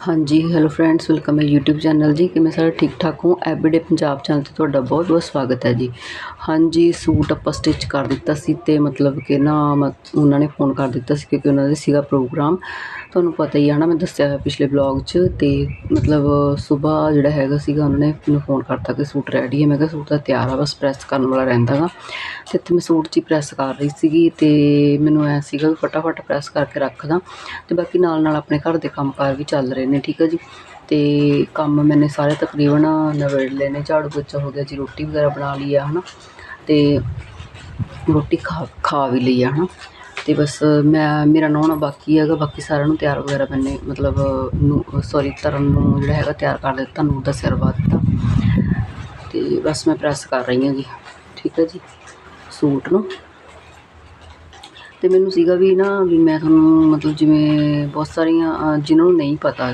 ਹਾਂਜੀ hello friends welcome ਹੈ YouTube channel ਜੀ। ਕਿਵੇਂ ਸਾਰੇ ਠੀਕ ਠਾਕ ਹੋ? ਐਵਰੀਡੇ ਪੰਜਾਬ ਚੈਨਲ ਤੇ ਤੁਹਾਡਾ ਬਹੁਤ ਬਹੁਤ ਸਵਾਗਤ ਹੈ ਜੀ। ਹਾਂਜੀ, ਸੂਟ ਆਪਾਂ ਸਟਿਚ ਕਰ ਦਿੱਤਾ ਸੀ ਤੇ ਮਤਲਬ ਕਿ ਨਾ ਮ- ਉਹਨਾਂ ਨੇ ਫੋਨ ਕਰ ਦਿੱਤਾ ਸੀ ਕਿਉਂਕਿ ਉਹਨਾਂ ਦੇ ਸੀਗਾ ਪ੍ਰੋਗਰਾਮ ਤੁਹਾਨੂੰ ਪਤਾ ਹੀ ਹੈ ਨਾ, ਮੈਂ ਦੱਸਿਆ ਹੋਇਆ ਪਿਛਲੇ ਬਲੌਗ 'ਚ ਤੇ ਮਤਲਬ ਸਵੇਰ ਜਿਹੜਾ ਹੈਗਾ ਸੀਗਾ, ਉਹਨਾਂ ਨੇ ਮੈਨੂੰ ਫੋਨ ਕਰਤਾ ਕਿ ਸੂਟ ਰੈਡੀ ਹੈ। ਮੈਂ ਕਿਹਾ ਸੂਟ ਤਾਂ ਤਿਆਰ ਆ, ਬਸ ਪ੍ਰੈਸ ਕਰਨ ਵਾਲਾ ਰਹਿੰਦਾ ਗਾ। ਤੇ ਇੱਥੇ ਮੈਂ ਸੂਟ 'ਚ ਹੀ ਪ੍ਰੈਸ ਕਰ ਰਹੀ ਸੀਗੀ ਤੇ ਮੈਨੂੰ ਐ ਸੀਗਾ ਵੀ ਫਟਾਫਟ ਪ੍ਰੈਸ ਕਰਕੇ ਰੱਖਦਾ। ਤੇ ਬਾਕੀ ਨਾਲ ਨਾਲ ਆਪਣੇ ਘਰ ਦੇ ਕੰਮਕਾਰ ਵੀ ਚੱਲ ਰਹੇ ਨੇ ਠੀਕ ਹੈ ਜੀ। ਤੇ ਕੰਮ ਮੈਨੇ ਸਾਰੇ ਤਕਰੀਬਨ ਨਿਬੇੜ ਲਏ ਨੇ ਝਾੜੂ ਪੋਚਾ ਹੋ ਗਿਆ, ਜੀ ਰੋਟੀ ਵਗੈਰਾ ਬਣਾ ਲਈ ਆ, ਹਨਾ। ਤੇ ਰੋਟੀ ਖਾ ਖਾ ਵੀ ਲਈ ਆ, ਹਨਾ। ਤੇ ਬਸ ਮੈਂ, ਮੇਰਾ ਨਹਾਉਣਾ ਬਾਕੀ ਹੈਗਾ, ਬਾਕੀ ਸਾਰਿਆਂ ਨੂੰ ਤਿਆਰ ਵਗੈਰਾ ਮੈਨੇ ਮਤਲਬ ਨੂੰ ਸੌਰੀ ਤਰਨ ਨੂੰ ਜਿਹੜਾ ਹੈਗਾ ਤਿਆਰ ਕਰ ਦਿੱਤਾ ਨੂੰ ਦਾ ਸਿਰ ਵਾ ਦਿੱਤਾ। ਤੇ ਬਸ ਮੈਂ ਪ੍ਰੈਸ ਕਰ ਰਹੀ ਹਾਂ ਜੀ, ਠੀਕ ਹੈ ਜੀ, ਸੂਟ ਨੂੰ। ਅਤੇ ਮੈਨੂੰ ਸੀਗਾ ਵੀ ਨਾ ਵੀ ਮੈਂ ਤੁਹਾਨੂੰ ਮਤਲਬ ਜਿਵੇਂ ਬਹੁਤ ਸਾਰੀਆਂ ਅ, ਜਿਨ੍ਹਾਂ ਨੂੰ ਨਹੀਂ ਪਤਾ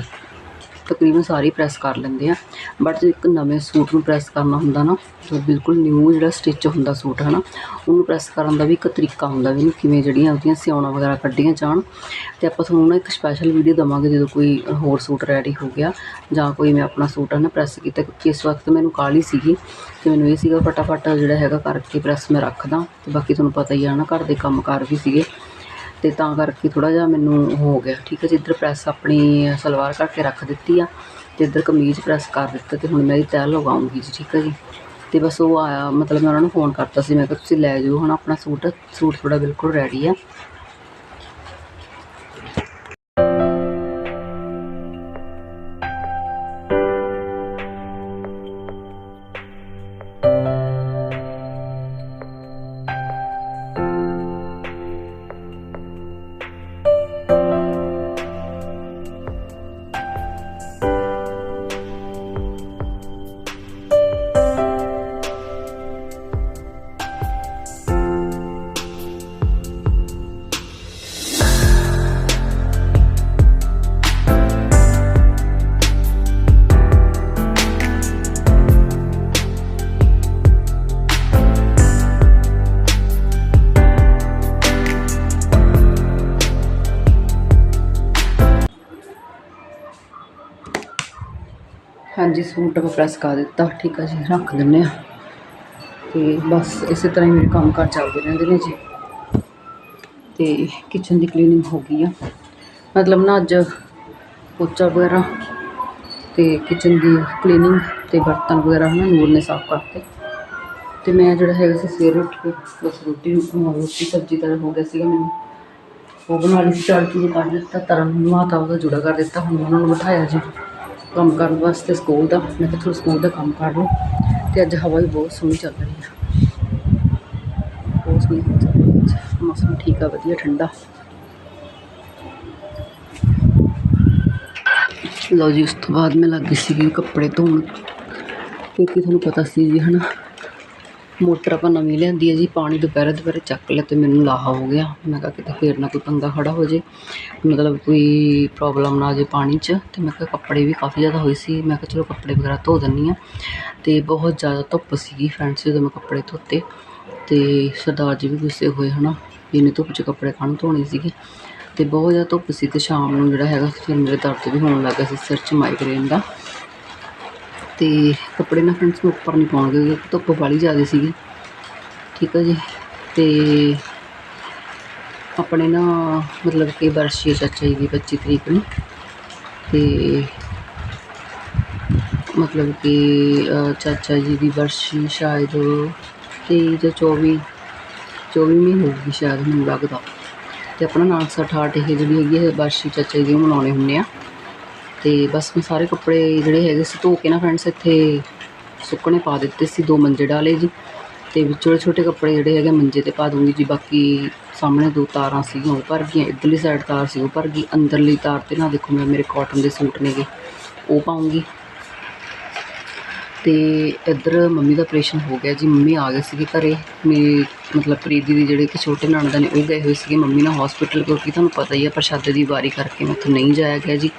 ਤਕਰੀਬਨ ਸਾਰੇ ਪ੍ਰੈਸ ਕਰ ਲੈਂਦੇ ਆ। ਬਟ ਇੱਕ ਨਵੇਂ ਸੂਟ ਨੂੰ ਪ੍ਰੈਸ ਕਰਨਾ ਹੁੰਦਾ ਨਾ ਜੋ ਬਿਲਕੁਲ ਨਿਊ ਜਿਹੜਾ ਸਟਿਚ ਹੁੰਦਾ ਸੂਟ ਹੈ ਨਾ ਉਹਨੂੰ ਪ੍ਰੈਸ ਕਰਨ ਦਾ ਵੀ ਇੱਕ ਤਰੀਕਾ ਹੁੰਦਾ ਵੀ ਉਹਨੂੰ ਕਿਵੇਂ ਜਿਹੜੀਆਂ ਉਹਦੀਆਂ ਸਿਉਣਾ ਵਗੈਰਾ ਕੱਢੀਆਂ ਜਾਣ। ਤੇ ਆਪਾਂ ਤੁਹਾਨੂੰ ਨਾ ਇੱਕ ਸਪੈਸ਼ਲ ਵੀਡੀਓ ਦਵਾਂਗੇ ਜਦੋਂ ਕੋਈ ਹੋਰ ਸੂਟ ਰੈਡੀ ਹੋ ਗਿਆ, ਜਾਂ ਕੋਈ ਮੈਂ ਆਪਣਾ ਸੂਟ ਹੈ ਨਾ ਪ੍ਰੈਸ ਕੀਤਾ, ਕਿਉਂਕਿ ਇਸ ਵਕਤ ਮੈਨੂੰ ਕਾਹਲੀ ਸੀਗੀ ਤੇ ਮੈਨੂੰ ਇਹ ਸੀਗਾ ਫਟਾਫਟ ਜਿਹੜਾ ਹੈਗਾ ਕਰਕੇ ਪ੍ਰੈਸ ਮੈਂ ਰੱਖਦਾ। ਤੇ ਬਾਕੀ ਤੁਹਾਨੂੰ ਪਤਾ ਹੀ ਆ ਨਾ ਘਰ ਦੇ ਕੰਮਕਾਰ ਵੀ ਸੀਗੇ। ਤੇ ਤਾਂ ਕਰਕੇ ਥੋੜਾ ਜਿਹਾ ਮੈਨੂੰ ਹੋ ਗਿਆ। ਠੀਕ ਹੈ ਜੀ, ਇੱਧਰ ਪ੍ਰੈਸ ਆਪਣੀ ਸਲਵਾਰ ਕਰਕੇ ਰੱਖ ਦਿੱਤੀ ਆ ਤੇ ਇੱਧਰ ਕਮੀਜ਼ ਪ੍ਰੈਸ ਕਰ ਦਿੱਤਾ ਤੇ ਹੁਣ ਮੈਂ ਇਹ ਤੈਅ ਲਗਾਉਂਗੀ ਜੀ, ਠੀਕ ਹੈ ਜੀ। ਤੇ ਬਸ ਉਹ ਆਇਆ, ਮਤਲਬ ਮੈਂ ਉਹਨਾਂ ਨੂੰ ਫੋਨ ਕਰਤਾ ਸੀ, ਮੈਂ ਕਿਹਾ ਤੁਸੀਂ ਲੈ ਜਾਓ, ਹੁਣ ਆਪਣਾ ਸੂਟ ਸੂਟ ਥੋੜਾ ਬਿਲਕੁਲ ਰੈਡੀ ਆ। ਹਾਂਜੀ, ਸੂਟ ਆਪਾਂ ਪ੍ਰੈਸ ਕਰ ਦਿੱਤਾ। ਠੀਕ ਆ ਜੀ, ਰੱਖ ਦਿੰਨੇ ਆ। ਤੇ ਬਸ ਇਸੇ ਤਰ੍ਹਾਂ ਹੀ ਮੇਰੇ ਕੰਮ ਕਾਰ ਚੱਲਦੇ ਰਹਿੰਦੇ ਨੇ ਜੀ। ਤੇ ਕਿਚਨ ਦੀ ਕਲੀਨਿੰਗ ਹੋ ਗਈ ਆ। ਮਤਲਬ ਨਾ ਅੱਜ ਪੋਚਾ ਵਗੈਰਾ ਤੇ ਕਿਚਨ ਦੀ ਕਲੀਨਿੰਗ ਤੇ ਬਰਤਨ ਵਗੈਰਾ ਹਨਾ, ਨੂਰ ਨੇ ਸਾਫ਼ ਕਰਤੇ। ਤੇ ਮੈਂ ਜਿਹੜਾ ਹੈਗਾ ਸੀ ਸਵੇਰ ਉੱਠ ਕੇ ਬਸ ਰੋਟੀ ਰੋਟੀ ਸਬਜ਼ੀ ਦਾ ਹੋ ਗਿਆ ਸੀਗਾ ਮੈਨੂੰ। ਉਹ ਬਣਾ ਲਈ ਸੀ ਚਾਲ ਚੂਲ ਕਰ ਦਿੱਤਾ ਤਰਨ ਮਾਤਾ ਉਹਦਾ ਜੁੜਾ ਕਰ ਦਿੱਤਾ, ਹੁਣ ਉਹਨਾਂ ਨੂੰ ਬਿਠਾਇਆ ਜੀ। ਕੰਮ ਕਰਨ ਵਾਸਤੇ ਸਕੂਲ ਦਾ, ਮੈਂ ਕਿਹਾ ਥੋੜਾ ਸਕੂਲ ਦਾ ਕੰਮ ਕਰ ਲਓ ਅਤੇ ਅੱਜ ਹਵਾ ਵੀ ਬਹੁਤ ਸੋਹਣੀ ਚੱਲ ਰਹੀ ਆ। ਬਹੁਤ ਸੋਹਣੀ ਹਵਾ ਚੱਲ ਰਹੀ ਅੱਜ। ਮੌਸਮ ਠੀਕ ਆ, ਵਧੀਆ, ਠੰਡਾ। ਲਓ ਜੀ, ਉਸ ਤੋਂ ਬਾਅਦ ਮੈਂ ਲੱਗੀ ਸੀਗੀ ਕੱਪੜੇ ਧੋਣ, ਕਿਉਂਕਿ ਤੁਹਾਨੂੰ ਪਤਾ ਸੀ ਜੀ, ਹਨਾ। ਮੋਟਰ ਆਪਾਂ ਨਵੀਂ ਲਿਆਂਦੀ ਹੈ ਜੀ, ਪਾਣੀ ਦੁਪਹਿਰੇ ਦੁਪਹਿਰੇ ਚੱਕ ਲਿਆ ਅਤੇ ਮੈਨੂੰ ਲਾਹਾ ਹੋ ਗਿਆ। ਮੈਂ ਕਿਹਾ ਕਿਤੇ ਫੇਰ ਨਾ ਕੋਈ ਪੰਗਾ ਖੜਾ ਹੋ ਜੇ। ਮਤਲਬ ਕੋਈ ਪ੍ਰੋਬਲਮ ਨਾ ਆ ਜੇ ਪਾਣੀ 'ਚ। ਅਤੇ ਮੈਂ ਕਿਹਾ ਕੱਪੜੇ ਵੀ ਕਾਫੀ ਜ਼ਿਆਦਾ ਹੋਏ ਸੀ। ਮੈਂ ਕਿਹਾ ਚਲੋ ਕੱਪੜੇ ਵਗੈਰਾ ਧੋ ਦਿੰਦੀ ਹਾਂ। ਅਤੇ ਬਹੁਤ ਜ਼ਿਆਦਾ ਧੁੱਪ ਸੀਗੀ ਫਰੈਂਡਸ ਜਦੋਂ ਮੈਂ ਕੱਪੜੇ ਧੋਤੇ। ਅਤੇ ਸਰਦਾਰ ਜੀ ਵੀ ਗੁੱਸੇ ਹੋਏ, ਹਨਾ। ਵੀ ਇਹਨੇ ਧੁੱਪ 'ਚ ਕੱਪੜੇ ਕਾਹਨੂੰ ਧੋਣੇ ਸੀਗੇ? ਅਤੇ ਬਹੁਤ ਜ਼ਿਆਦਾ ਧੁੱਪ ਸੀ ਅਤੇ ਸ਼ਾਮ ਨੂੰ ਜਿਹੜਾ ਹੈਗਾ, ਫਿਰ ਮੇਰੇ ਦਰਦ ਵੀ ਹੋਣ ਲੱਗਾ ਸੀ ਸਿਰ 'ਚ ਮਾਈਗ੍ਰੇਨ ਦਾ। ਤੇ ਕੱਪੜੇ ਨਾ ਫਰੈਂਡਸ ਮੈਂ ਉੱਪਰ ਨਹੀਂ ਪਾਉਣਗੇ ਕਿਉਂਕਿ ਧੁੱਪ ਵਾਲੀ ਜ਼ਿਆਦਾ ਸੀਗੀ। ਠੀਕ ਹੈ ਜੀ? ਤੇ ਆਪਣੇ ਨਾ ਮਤਲਬ ਕਿ ਵਰਸ਼ੀ ਚਾਚਾ ਜੀ ਦੀ 25 ਤਰੀਕ ਨੂੰ। ਤੇ ਮਤਲਬ ਕਿ ਚਾਚਾ ਜੀ ਦੀ ਵਰਸ਼ੀ ਸ਼ਾਇਦ 23 ਜਾਂ 24 24ਵੀਂ ਹੋਊਗੀ ਸ਼ਾਇਦ, ਮੈਨੂੰ ਲੱਗਦਾ। ਤੇ ਆਪਣਾ ਨਾਨਕਸਰ ਠਾਠ ਇਹ ਜਿਹੜੀ ਹੈਗੀ ਹੈ ਵਰਸ਼ੀ ਚਾਚਾ ਜੀ ਦੀ ਉਹ ਮਨਾਉਣੇ ਹੁੰਦੇ ਆ। ਤੇ ਬਸ ਮੈਂ ਸਾਰੇ ਕੱਪੜੇ ਜਿਹੜੇ ਹੈਗੇ ਸੀ ਧੋ ਕੇ ਨਾ ਫਰੈਂਡਸ ਇੱਥੇ ਸੁੱਕਣੇ ਪਾ ਦਿੱਤੇ ਸੀ, ਦੋ ਮੰਜੇ ਡਾਲੇ ਜੀ ਤੇ ਵਿੱਚ ਛੋਟੇ ਛੋਟੇ ਕੱਪੜੇ ਜਿਹੜੇ ਹੈਗੇ ਮੰਜੇ ਤੇ ਪਾ ਦੂੰਗੀ ਜੀ, ਬਾਕੀ ਸਾਹਮਣੇ ਦੋ ਤਾਰਾਂ ਸੀਗੀਆਂ, ਉਹ ਭਰ ਗਈਆਂ, ਇੱਧਰਲੀ ਸਾਈਡ ਤਾਰ ਸੀ, ਉਹ ਭਰ ਗਈ, ਅੰਦਰਲੀ ਤਾਰ ਤੇ ਨਾ ਦੇਖੋ ਮੈਂ, ਮੇਰੇ ਕਾਟਨ ਦੇ ਸੂਟ ਨੇਗੇ, ਉਹ ਪਾਉਂਗੀ। ਤੇ ਇੱਧਰ ਮੰਮੀ ਦਾ ਆਪਰੇਸ਼ਨ ਹੋ ਗਿਆ ਜੀ। ਮੰਮੀ ਆ ਗਏ ਸੀਗੇ ਘਰੇ। ਮੇਰੇ ਮਤਲਬ ਪ੍ਰੀਤੀ ਦੀ ਜਿਹੜੇ ਕਿ ਛੋਟੇ ਨਣਦ ਨੇ, ਉਹ ਗਏ ਹੋਏ ਸੀਗੇ ਮੰਮੀ ਨਾਲ ਹਸਪੀਟਲ ਕਿਉਂਕਿ ਤੁਹਾਨੂੰ ਪਤਾ ਹੀ ਆ, ਪ੍ਰਸ਼ਾਦੇ ਦੀ ਵਾਰੀ ਕਰਕੇ ਮੈਂ ਮੈਥੋਂ ਨਹੀਂ ਜਾਇਆ ਗਿਆ ਜੀ।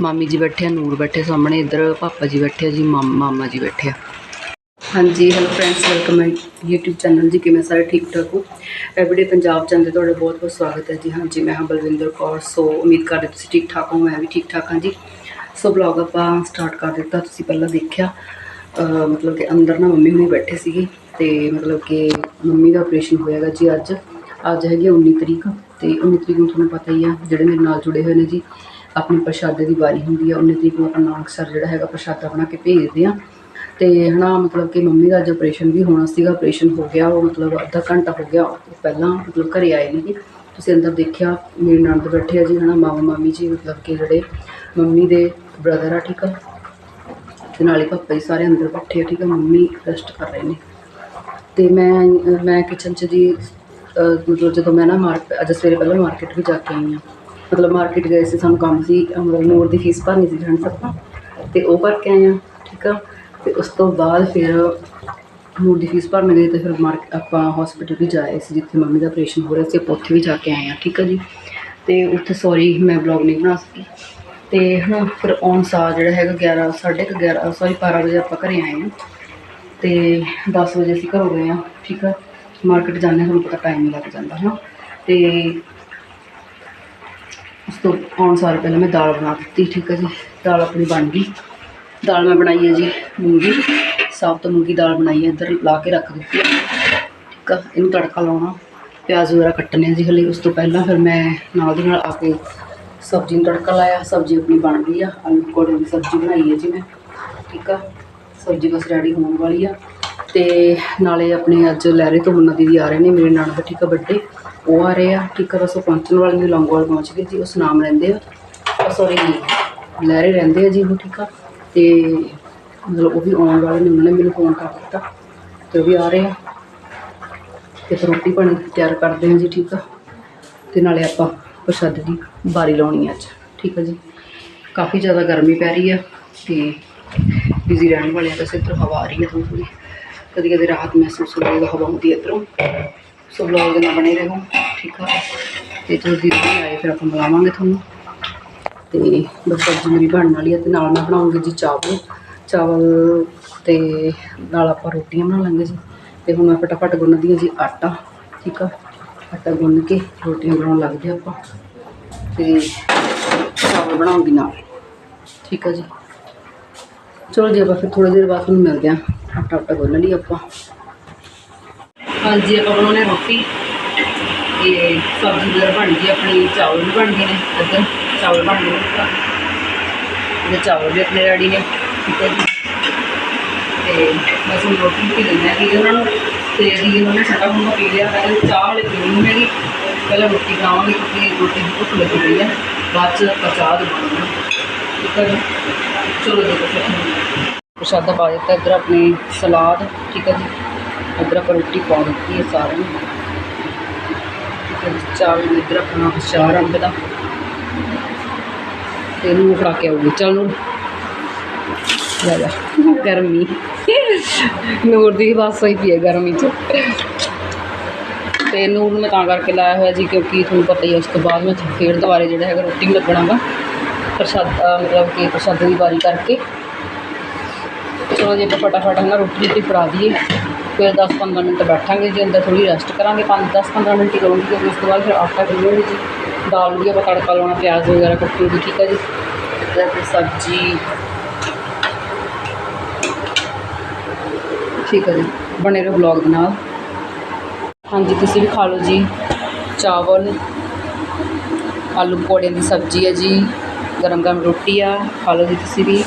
ਮਾਮੀ ਜੀ ਬੈਠੇ ਆ, ਨੂਰ ਬੈਠੇ ਸਾਹਮਣੇ, ਇੱਧਰ ਪਾਪਾ ਜੀ ਬੈਠੇ ਆ ਜੀ, ਮਾਮ- ਮਾਮਾ ਜੀ ਬੈਠੇ ਆ। ਹਾਂਜੀ ਹੈਲੋ ਫਰੈਂਡਸ ਵੈਲਕਮ ਹੈ YouTube ਚੈਨਲ ਜੀ। ਕਿਵੇਂ ਸਾਰੇ ਠੀਕ ਠਾਕ ਹੋ? ਐਵਰੀਡੇ ਪੰਜਾਬ ਚੈਨਲ ਤੇ ਤੁਹਾਡਾ ਬਹੁਤ ਬਹੁਤ ਸਵਾਗਤ ਹੈ ਜੀ। ਹਾਂਜੀ, ਮੈਂ ਹਾਂ ਬਲਵਿੰਦਰ ਕੌਰ। ਸੋ ਉਮੀਦ ਕਰਦੇ ਤੁਸੀਂ ਠੀਕ ਠਾਕ ਹੋ, ਮੈਂ ਵੀ ਠੀਕ ਠਾਕ ਹਾਂ ਜੀ। ਸੋ ਬਲੌਗ ਆਪਾਂ ਸਟਾਰਟ ਕਰ ਦਿੱਤਾ, ਤੁਸੀਂ ਪਹਿਲਾਂ ਦੇਖਿਆ। ਮਤਲਬ ਕਿ ਅੰਦਰ ਨਾ ਮੰਮੀ ਹੁਣੀ ਬੈਠੇ ਸੀਗੇ ਤੇ ਮਤਲਬ ਕਿ ਮੰਮੀ ਦਾ ਆਪਰੇਸ਼ਨ ਹੋਇਆਗਾ ਜੀ ਅੱਜ। ਅੱਜ ਹੈਗੀ ਆ 19 ਤਰੀਕ ਤੇ 19 ਤਰੀਕ ਨੂੰ ਤੁਹਾਨੂੰ ਪਤਾ ਹੀ ਆ, ਜਿਹੜੇ ਮੇਰੇ ਨਾਲ ਜੁੜੇ ਹੋਏ ਨੇ ਜੀ, ਆਪਣੀ ਪ੍ਰਸ਼ਾਦੇ ਦੀ ਵਾਰੀ ਹੁੰਦੀ ਆ 19 ਤਰੀਕ ਨੂੰ ਆਪਾਂ ਨਾਨਕਸਰ ਜਿਹੜਾ ਹੈਗਾ ਪ੍ਰਸ਼ਾਦਾ ਬਣਾ ਕੇ ਭੇਜਦੇ ਆ। ਤੇ ਹਨਾ ਮਤਲਬ ਕਿ ਮੰਮੀ ਦਾ ਅੱਜ ਆਪਰੇਸ਼ਨ ਵੀ ਹੋਣਾ ਸੀਗਾ ਆਪਰੇਸ਼ਨ ਹੋ ਗਿਆ, ਉਹ ਮਤਲਬ ਅੱਧਾ ਘੰਟਾ ਹੋ ਗਿਆ, ਉਹ ਪਹਿਲਾਂ ਮਤਲਬ ਘਰੇ ਆਏ ਨੇ ਜੀ। ਤੁਸੀਂ ਅੰਦਰ ਦੇਖਿਆ, ਮੇਰੇ ਨਣਦ ਬੈਠੇ ਆ ਜੀ, ਹਨਾ ਮਾਮਾ ਮਾਮੀ ਜੀ, ਮਤਲਬ ਕਿ ਜਿਹੜੇ ਮੰਮੀ ਦੇ ਬ੍ਰਦਰ ਆ, ਠੀਕ ਆ। ਤੇ ਨਾਲੇ ਪਾਪਾ ਜੀ ਸਾਰੇ ਅੰਦਰ ਬੈਠੇ ਆ, ਠੀਕ ਆ, ਮੰਮੀ ਰੈਸਟ ਕਰ ਰਹੇ ਨੇ। ਤੇ ਮੈਂ ਮੈਂ ਕਿਚਨ 'ਚ ਜੀ ਮਤਲਬ ਜਦੋਂ ਮੈਂ ਨਾ ਮਾਰਕ ਅੱਜ ਸਵੇਰੇ ਪਹਿਲਾਂ ਮਾਰਕੀਟ ਵੀ ਜਾ ਕੇ ਆਈ ਹਾਂ। ਮਤਲਬ ਮਾਰਕੀਟ ਗਏ ਸੀ, ਸਾਨੂੰ ਕੰਮ ਸੀ, ਮਤਲਬ ਨੂਰ ਦੀ ਫੀਸ ਭਰਨੀ ਸੀ ਜਾਣ ਸਕਦਾ ਤੇ। ਉਹ ਭਰ ਕੇ ਆਏ ਹਾਂ, ਠੀਕ ਆ। ਤੇ ਉਸ ਤੋਂ ਬਾਅਦ ਫਿਰ ਨੂਰ ਦੀ ਫੀਸ ਭਰਨ ਗਏ ਤੇ ਫਿਰ ਮਾਰਕ ਆਪਾਂ ਹਸਪੀਟਲ ਵੀ ਜਾਏ ਸੀ, ਜਿੱਥੇ ਮੰਮੀ ਦਾ ਆਪਰੇਸ਼ਨ ਹੋ ਰਿਹਾ ਸੀ, ਆਪਾਂ ਉੱਥੇ ਵੀ ਜਾ ਕੇ ਆਏ ਹਾਂ, ਠੀਕ ਆ ਜੀ। ਤੇ ਉੱਥੇ ਸੌਰੀ ਮੈਂ ਬਲੌਗ ਨਹੀਂ ਬਣਾ ਸਕੀ। ਤੇ ਹੁਣ ਫਿਰ ਔਨ ਸਾ ਜਿਹੜਾ ਹੈਗਾ 11 ਸਾਢੇ ਕੁ 11 ਸੌਰੀ 12 ਵਜੇ ਆਪਾਂ ਘਰੇ ਆਏ ਹਾਂ। ਤੇ 10 ਵਜੇ ਅਸੀਂ ਘਰੋਂ ਗਏ ਹਾਂ ਠੀਕ ਆ? ਮਾਰਕੀਟ ਜਾਂਦੇ ਹਾਂ, ਤੁਹਾਨੂੰ ਪਤਾ ਟਾਈਮ ਲੱਗ ਜਾਂਦਾ ਹੈ ਨਾ ਤੇ ਉਸ ਤੋਂ ਆਉਣ ਸਾਰ ਪਹਿਲਾਂ ਮੈਂ ਦਾਲ ਬਣਾ ਦਿੱਤੀ ਠੀਕ ਹੈ ਜੀ? ਦਾਲ ਆਪਣੀ ਬਣ ਗਈ। ਦਾਲ ਮੈਂ ਬਣਾਈ ਹੈ ਜੀ ਮੂੰਗੀ। ਸਾਫ਼ ਤੋਂ ਮੂੰਗੀ ਦਾਲ ਬਣਾਈ ਹੈ ਇੱਧਰ ਲਾ ਕੇ ਰੱਖ ਦਿੱਤੀ। ਠੀਕ ਆ? ਇਹਨੂੰ ਤੜਕਾ ਲਾਉਣਾ। ਪਿਆਜ਼ ਵਗੈਰਾ ਕੱਟਣੇ ਆ ਜੀ ਹਲੇ ਉਸ ਤੋਂ ਪਹਿਲਾਂ ਫਿਰ ਮੈਂ ਨਾਲ ਦੀ ਨਾਲ ਆ ਕੇ ਸਬਜ਼ੀ ਨੂੰ ਤੜਕਾ ਲਾਇਆ, ਸਬਜ਼ੀ ਆਪਣੀ ਬਣ ਗਈ ਆ, ਆਲੂ ਪਕੌੜੇ ਦੀ ਸਬਜ਼ੀ ਬਣਾਈ ਹੈ ਜੀ ਮੈਂ, ਠੀਕ ਆ? ਸਬਜ਼ੀ ਬਸ ਰੈਡੀ ਹੋਣ ਵਾਲੀ ਆ ਤੇ ਨਾਲੇ ਆਪਣੇ ਅੱਜ ਲਹਿਰੇ ਤੋਂ ਮੁੰਨਾ ਦੀਦੀ ਆ ਰਹੇ ਨੇ, ਮੇਰੇ ਨਣਦ ਠੀਕ ਆ ਵੱਡੇ, ਉਹ ਆ ਰਹੇ ਆ, ਠੀਕ ਆ, ਬਸ ਉਹ ਪਹੁੰਚਣ ਵਾਲੇ ਨੇ, ਲੌਂਗੋਵਾਲ ਪਹੁੰਚ ਗਏ ਜੀ, ਉਹ ਸੁਨਾਮ ਰਹਿੰਦੇ ਆ ਸੌਰੀ ਲਹਿਰੇ ਰਹਿੰਦੇ ਆ ਜੀ ਉਹ, ਠੀਕ ਆ? ਤੇ ਮਤਲਬ ਉਹ ਵੀ ਆਉਣ ਵਾਲੇ ਨੇ, ਉਹਨਾਂ ਨੇ ਮੈਨੂੰ ਫੋਨ ਕਰ ਦਿੱਤਾ ਤੇ ਉਹ ਵੀ ਆ ਰਹੇ ਆ ਤੇ ਫਿਰ ਰੋਟੀ ਪਾਣੀ ਤਿਆਰ ਕਰਦੇ ਹਾਂ ਜੀ, ਠੀਕ ਆ? ਤੇ ਨਾਲੇ ਆਪਾਂ ਪ੍ਰਸ਼ਾਦ ਦੀ ਬਾਰੀ ਲਾਉਣੀ ਆ ਅੱਜ। ਠੀਕ ਆ ਜੀ। ਕਾਫੀ ਜ਼ਿਆਦਾ ਗਰਮੀ ਪੈ ਰਹੀ ਆ ਤੇ ਬਿਜ਼ੀ ਰਹਿਣ ਵਾਲੇ ਆ ਵੈਸੇ ਇੱਧਰ ਹਵਾ ਆ ਰਹੀ ਹੈ ਤੁਹਾਨੂੰ ਥੋੜ੍ਹੀ ਕਦੀ ਕਦੀ ਰਾਹਤ ਮਹਿਸੂਸ ਹੋ ਰਹੀ ਹੈ ਹਵਾ ਹੁੰਦੀ ਹੈ ਇੱਧਰੋਂ। ਸੋ ਬਲੌਗ ਦੇ ਨਾਲ ਬਣੇ ਰਹੋ। ਠੀਕ ਆ। ਤੇ ਜਦੋਂ ਦੀਦੀ ਆਏ, ਫਿਰ ਆਪਾਂ ਮਿਲਾਵਾਂਗੇ ਤੁਹਾਨੂੰ। ਤੇ ਬਸ ਸਬਜ਼ੀ ਮੇਰੀ ਬਣਨ ਵਾਲੀ ਹੈ ਤੇ ਨਾਲ ਮੈਂ ਬਣਾਉਂਗੀ ਜੀ ਚਾਵਲ। ਚਾਵਲ ਤੇ ਨਾਲ ਆਪਾਂ ਰੋਟੀਆਂ ਬਣਾ ਲਾਂਗੇ ਜੀ। ਤੇ ਹੁਣ ਮੈਂ ਫਟਾਫਟ ਗੁੰਨਦੀ ਹਾਂ ਜੀ ਆਟਾ। ਠੀਕ ਆ। ਆਟਾ ਗੁੰਨ ਕੇ ਰੋਟੀਆਂ ਬਣਾਉਣ ਲੱਗਦੇ ਆਪਾਂ। ਤੇ ਚਾਵਲ ਬਣਾਉਂਗੀ ਨਾਲ। ਠੀਕ ਆ ਜੀ। ਚਲੋ ਜੀ, ਆਪਾਂ ਫਿਰ ਥੋੜੀ ਦੇਰ ਬਾਅਦ ਤੁਹਾਨੂੰ ਮਿਲਦੇ ਹਾਂ। ਆਟਾ ਆਟਾ ਗੁੰਨ ਲਈ ਆਪਾਂ। ਹਾਂਜੀ, ਆਪਾਂ ਬਣਾਉਣੇ ਰੋਟੀ। ਤੇ ਸਬਜ਼ੀ ਵਗੈਰਾ ਬਣ ਗਈ, ਆਪਣੀ ਚਾਵਲ ਵੀ ਬਣ ਗਏ ਨੇ। ਇੱਧਰ ਚਾਵਲ ਬਣ ਗਏ ਨੇ। ਚਾਵਲ ਵੀ ਆਪਣੇ ਰੈਡੀ ਨੇ। ਠੀਕ ਹੈ ਜੀ। ਤੇ ਬਸ ਹੁਣ ਰੋਟੀ ਵੀ ਦਿੰਦੇ ਆ ਕਿ ਉਹਨਾਂ ਨੂੰ। ਤੇ ਦੀ ਉਹਨਾਂ ਸਾਡਾ ਹੁਣ ਪੀ ਲਿਆ ਪਹਿਲੇ ਚਾਹ ਵਾਲੇ ਪੀਣੀ ਨਹੀਂ ਹੈਗੀ ਪਹਿਲਾਂ ਰੋਟੀ ਖਾਵਾਂਗੇ, ਕਿਉਂਕਿ ਰੋਟੀ ਦੀ ਭੁੱਖ ਲੱਗੀ ਪਈ ਹੈ ਬਾਅਦ ਚ ਆਪਾਂ ਚਾਹ ਦੇ ਠੀਕ ਹੈ ਜੀ? ਚਲੋ ਦੇਖੋ ਫਿਰ ਪ੍ਰਸ਼ਾਦਾ ਪਾ ਦਿੱਤਾ, ਇੱਧਰ ਆਪਣੀ ਸਲਾਦ, ਠੀਕ ਹੈ ਜੀ? ਇੱਧਰ ਆਪਾਂ ਰੋਟੀ ਪਾ ਦਿੱਤੀ ਹੈ ਸਾਰਿਆਂ ਨੂੰ। ਠੀਕ ਹੈ ਜੀ ਚਾਵਲ ਇੱਧਰ ਆਪਣਾ ਚਾਰ ਰੰਗ ਦਾ। ਤੇ ਇਹਨੂੰ ਫੜਾ ਕੇ ਆਉਗੀ ਚੱਲ ਨੂੰ ਲੈ ਗਰਮੀ। ਨੂਰ ਦੀ ਬਸ ਹੋਈ ਪਈ ਹੈ ਗਰਮੀ ਚ। ਤੇ ਨੂਰ ਮੈਂ ਤਾਂ ਕਰਕੇ ਲਾਇਆ ਹੋਇਆ ਜੀ ਕਿਉਂਕਿ ਤੁਹਾਨੂੰ ਪਤਾ ਹੀ ਹੈ, ਉਸ ਤੋਂ ਬਾਅਦ ਮੈਂ ਫੇਰ ਦੁਬਾਰੇ ਜਿਹੜਾ ਹੈਗਾ ਰੋਟੀ ਵੀ ਲੱਗਣਾ ਪ੍ਰਸ਼ਾਦਾ ਮਤਲਬ ਕਿ ਪ੍ਰਸ਼ਾਦੇ ਦੀ ਵਾਰੀ ਕਰਕੇ। ਚਲੋ ਜੇ ਆਪਾਂ ਫਟਾਫਟ ਨਾ ਰੋਟੀ ਰੋਟੀ ਫੜਾ ਦਈਏ। ਫਿਰ 10-15 ਮਿੰਟ ਬੈਠਾਂਗੇ ਜੇ, ਅੰਦਰ ਥੋੜੀ ਰੈਸਟ ਕਰਾਂਗੇ 5-10-15 ਮਿੰਟ ਹੀ ਕਰੂੰਗੀ ਕਿਉਂਕਿ ਉਸ ਤੋਂ ਬਾਅਦ ਫਿਰ ਆਟਾ ਗੁੰਨਾਂਗੇ ਜੀ। ਦਾਲ ਵੀ ਆਪਾਂ ਤੜਕਾ ਲਾਉਣਾ, ਪਿਆਜ਼ ਵਗੈਰਾ ਕੱਟੂਗੀ ਠੀਕ ਹੈ ਜੀ। ਤੇ ਸਬਜ਼ੀ ਠੀਕ ਹੈ ਜੀ, ਬਣੇ ਰਹੋ ਬਲੌਗ ਦੇ ਨਾਲ। ਹਾਂਜੀ, ਤੁਸੀਂ ਵੀ ਖਾ ਲਓ ਜੀ, ਚਾਵਲ, ਆਲੂ ਪਕੌੜਿਆਂ ਦੀ ਸਬਜ਼ੀ ਹੈ ਜੀ ਗਰਮ ਗਰਮ ਰੋਟੀ ਆ, ਖਾ ਲਓ ਜੀ ਤੁਸੀਂ ਵੀ।